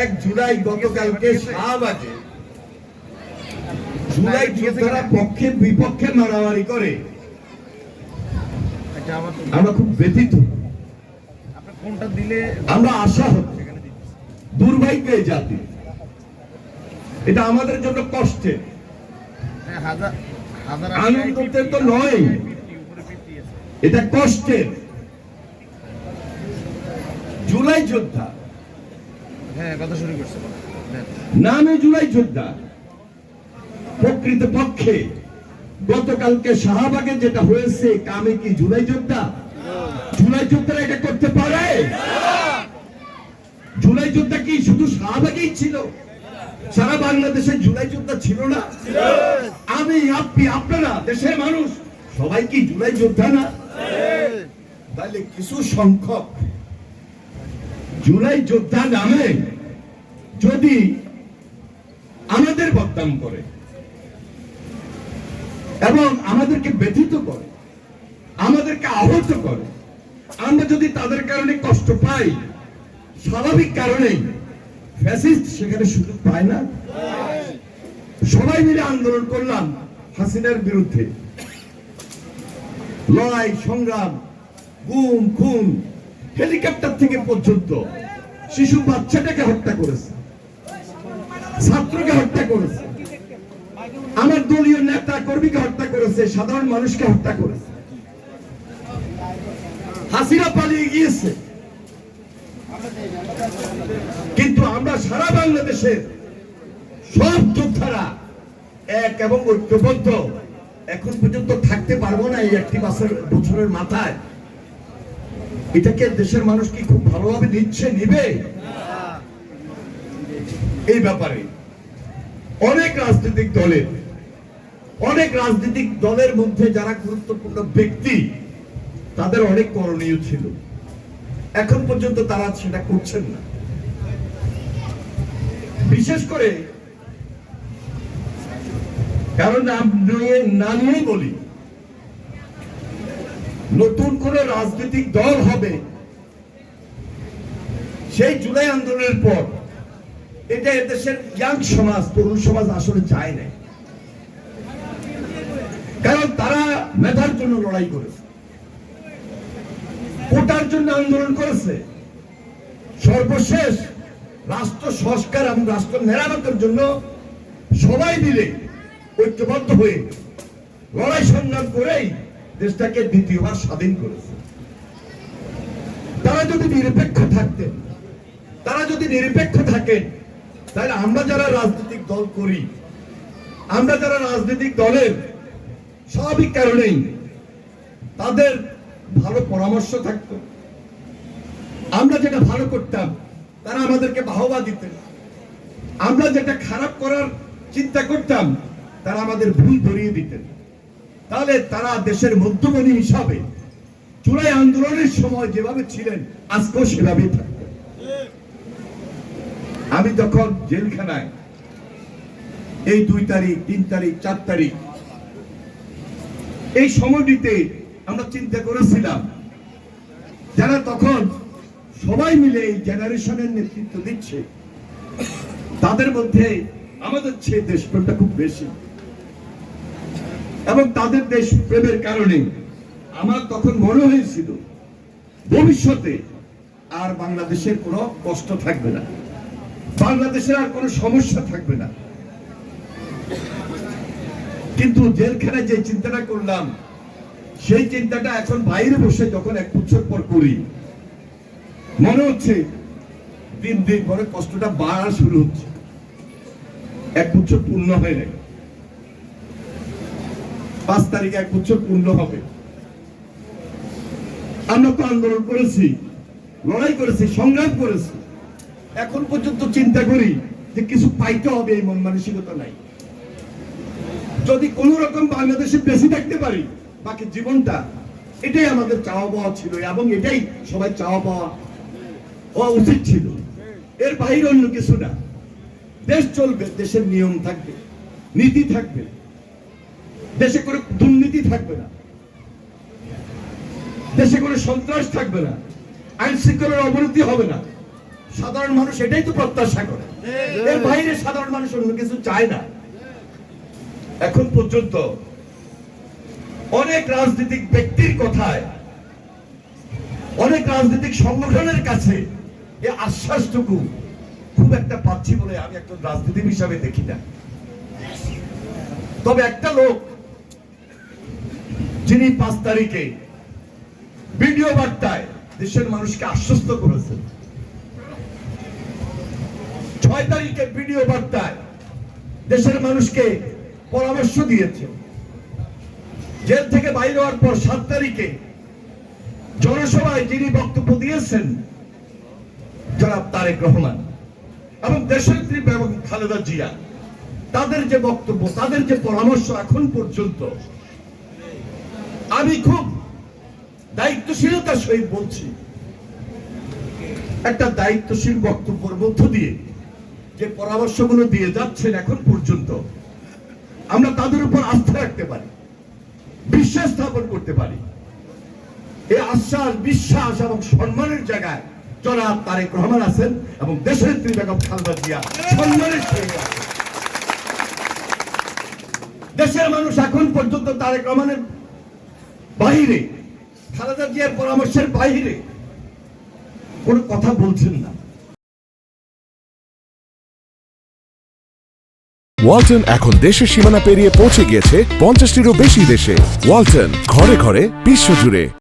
এক জুলাই গতকালকে শাহবাগে জুলাই যোদ্ধারা পক্ষে বিপক্ষে মারামারি করে। এটা আমরা খুব ব্যথিত। আমরা আশা হচ্ছে। দুর্ভাগ্য এই জাতি। এটা আমাদের জন্য কষ্টের। হ্যাঁ, আনন্দের তো নয়। উপরে 50 আছে। এটা কষ্টের। জুলাই যোদ্ধা হ্যাঁ কথা শুরু করছে দেন। নামে জুলাই যোদ্ধা। প্রকৃত পক্ষে গতকালকে শাহবাগে যেটা হয়েছে, কামে কি জুলাই যোদ্ধা? জুলাই যোদ্ধারা এটা করতে পারে? জুলাই যোদ্ধা কি শুধু শাহবাগেই ছিল? সারা বাংলাদেশে জুলাই যোদ্ধা ছিল না? আমি, আপনি, আপনারা, দেশের মানুষ, সবাই কি জুলাই যোদ্ধা না? তাহলে কিছু সংখ্যক জুলাই যোদ্ধা নামে যদি আমাদের বদনাম করে এবং আমাদেরকে ব্যথিত করে, আমাদেরকে আহত করে, আমরা যদি তাদের কারণে কষ্ট পাই, স্বাভাবিক কারণেই ফ্যাসিস্ট সেখানে সুযোগ পায় না। সবাই মিলে আন্দোলন করলাম হাসিনার বিরুদ্ধে। লড়াই, সংগ্রাম, গুম, খুন হেলিকপ্টার থেকে পর্যন্ত শিশু বাচ্চাটাকে হত্যা করেছে, ছাত্রকে হত্যা করেছে, আমার দলীয় নেতা কর্মীকে হত্যা করেছে, সাধারণ মানুষকে হত্যা করেছে। হাসিনা পালিয়ে গিয়েছে। কিন্তু আমরা সারা বাংলাদেশের সব যোদ্ধারা এক এবং ঐক্যবদ্ধ। এখন পর্যন্ত থাকতে পারব না এই একটি বছর বছরের মাথায়। এটাকে দেশের মানুষ কি খুব ভালোভাবে নিচ্ছে, নিবে? এই ব্যাপারে। অনেক রাজনৈতিক দলের, অনেক রাজনৈতিক দলের মধ্যে যারা গুরুত্বপূর্ণ ব্যক্তি, তাদের অনেক করণীয় ছিল। এখন পর্যন্ত তারা সেটা করছেন না। বিশেষ করে, কারণ নিয়ে না নিয়েই বলি নতুন কোন রাজনৈতিক দল হবে সেই জুলাই আন্দোলনের পর এটা এদেশের ইয়াং সমাজ, তরুণ সমাজ আসলে চায় না কারণ তারা মেধার জন্য লড়াই করেছে। কোটার জন্য আন্দোলন করেছে। সর্বশেষ রাষ্ট্র সংস্কার এবং রাষ্ট্র মেরামতের জন্য সবাই মিলে ঐক্যবদ্ধ হয়ে লড়াই সংগ্রাম করেই দেশটাকে দ্বিতীয়বার স্বাধীন করেছে। তারা যদি নিরপেক্ষ থাকতেন, তারা যদি নিরপেক্ষ থাকেন, তাহলে আমরা যারা রাজনৈতিক দল করি, আমরা যারা রাজনৈতিক দলের স্বাভাবিক কারণেই তাদের ভালো পরামর্শ থাকতো। আমরা যেটা ভালো করতাম, তারা আমাদেরকে বাহবা দিতেন। আমরা যেটা খারাপ করার চিন্তা করতাম, তারা আমাদের ভুল ধরিয়ে দিতেন। তাহলে তারা দেশের মধ্যমণি হিসাবে চূড়াই আন্দোলনের সময় যেভাবে ছিলেন, আজকেও সেভাবেই থাকতেন আমি তখন জেলখানায় এই দুই তারিখ, তিন তারিখ, চার তারিখ এই সময়টিতে আমরা চিন্তা করেছিলাম, যারা তখন সবাই মিলে এই জেনারেশনের নেতৃত্ব দিচ্ছে, তাদের মধ্যে আমাদের চেয়ে দেশপ্রেমটা খুব বেশি। এবং তাদের দেশ প্রেমের কারণে আমার তখন মনে হয়েছিল, ভবিষ্যতে আর বাংলাদেশের কোনো কষ্ট থাকবে না। বাংলাদেশের আর কোনো সমস্যা থাকবে না। কিন্তু জেলখানে যে চিন্তাটা করলাম, সেই চিন্তাটা এখন বাইরে বসে যখন এক বছর পর করি, মনে হচ্ছে দিন দিন পরে কষ্টটা বাড়া শুরু হচ্ছে। এক বছর পূর্ণ হয়ে নাই পাঁচ তারিখে এক বছর পূর্ণ হবে। আমরা তো আন্দোলন করেছি, লড়াই করেছি, সংগ্রাম করেছি। এখন পর্যন্ত চিন্তা করি যে কিছু পাইতে হবে, এই মন মানসিকতা নাই। যদি কোন রকম বাংলাদেশে বেশি থাকতে পারি, বাকি জীবনটা, এটাই আমাদের চাওয়া পাওয়া ছিল এবং এটাই সবাই চাওয়া পাওয়া হওয়া উচিত ছিল। এর বাইরে অন্য কিছু না। দেশ চলবে, দেশের নিয়ম থাকবে, নীতি থাকবে। দেশে করে দুর্নীতি থাকবে না। দেশে করে সন্ত্রাস থাকবে না। আইন শৃঙ্খলার অবনতি হবে না। সাধারণ মানুষ এটাই তো প্রত্যাশা করে। এর বাইরে সাধারণ মানুষ অন্য কিছু চায় না। এখন পর্যন্ত অনেক রাজনৈতিক ব্যক্তির কথায় অনেক রাজনৈতিক সংগঠনের কাছে এই আশ্বাসটুকু খুব একটা পাচ্ছি বলে আমি একজন রাজনীতিবিদ হিসাবে দেখি না। তবে একটা লোক যিনি পাঁচ তারিখে ভিডিও বার্তায় দেশের মানুষকে আশ্বস্ত করেছেন। ছয় তারিখে ভিডিও বার্তায় দেশের মানুষকে পরামর্শ দিয়েছে। জেল থেকে বাইরে হওয়ার পর সাত তারিখে জনসভায় যিনি বক্তব্য দিয়েছেন, জনাব তারেক রহমান এবং দেশনেত্রী এবং খালেদা জিয়া, তাদের যে বক্তব্য, তাদের যে পরামর্শ এখন পর্যন্ত আমি খুব দায়িত্বশীলতার সহিত বলছি। একটা দায়িত্বশীল বক্তব্যের মধ্য দিয়ে যে পরামর্শগুলো দিয়ে যাচ্ছেন এখন পর্যন্ত, আমরা তাদের উপর আস্থা রাখতে পারি, বিশ্বাস স্থাপন করতে পারি। এই আশ্বাস, বিশ্বাস এবং সম্মানের জায়গায় জনাব তারেক রহমান আছেন এবং দেশের নেত্রী বেগম খালেদা জিয়া সম্মানের দেশের মানুষ এখন পর্যন্ত তারেক রহমানের বাইরে। খালেদা জিয়ার পরামর্শের বাইরে। কোনো কথা বলছেন না। ওয়ালটন এখন দেশের সীমানা পেরিয়ে পৌঁছে গিয়েছে পঞ্চাশটিরও বেশি দেশে। ওয়ালটন ঘরে ঘরে বিশ্বজুড়ে